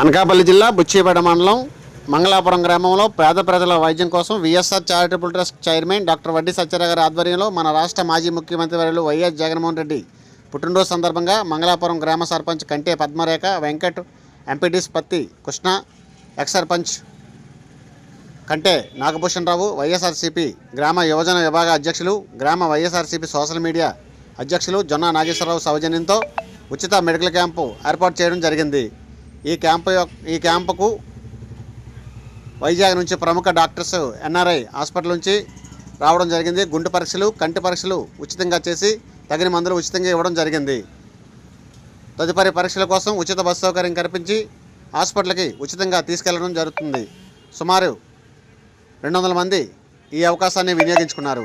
అనకాపల్లి జిల్లా బుచ్చిపేట మండలం మంగళాపురం గ్రామంలో పేద ప్రజల వైద్యం కోసం VSR charitable trust chairman doctor Vaddi Satyarao గారి ఆధ్వర్యంలో మన రాష్ట్ర మాజీ ముఖ్యమంత్రి వర్యులు వైఎస్ జగన్మోహన్ రెడ్డి పుట్టినరోజు సందర్భంగా మంగళాపురం గ్రామ సర్పంచ్ కంటే పద్మరేఖ వెంకట్ ఎంపీటీస్ పత్తి కృష్ణ ఎక్స్ సర్పంచ్ కంటే నాగభూషణ్ రావు వైఎస్ఆర్సీపీ గ్రామ యువజన విభాగ అధ్యక్షులు గ్రామ వైఎస్ఆర్సీపీ సోషల్ మీడియా అధ్యక్షులు జొన్న నాగేశ్వరరావు సౌజన్యంతో ఉచిత మెడికల్ క్యాంపు ఏర్పాటు చేయడం జరిగింది. ఈ క్యాంపు ఈ క్యాంపుకు వైజాగ్ నుంచి ప్రముఖ డాక్టర్స్ ఎన్ఆర్ఐ హాస్పిటల్ నుంచి రావడం జరిగింది. గుండె పరీక్షలు కంటి పరీక్షలు ఉచితంగా చేసి తగిన మందులు ఉచితంగా ఇవ్వడం జరిగింది. తదుపరి పరీక్షల కోసం ఉచిత బస్సు సౌకర్యం కల్పించి హాస్పిటల్కి ఉచితంగా తీసుకెళ్ళడం జరుగుతుంది. సుమారు రెండు వందల మంది ఈ అవకాశాన్ని వినియోగించుకున్నారు.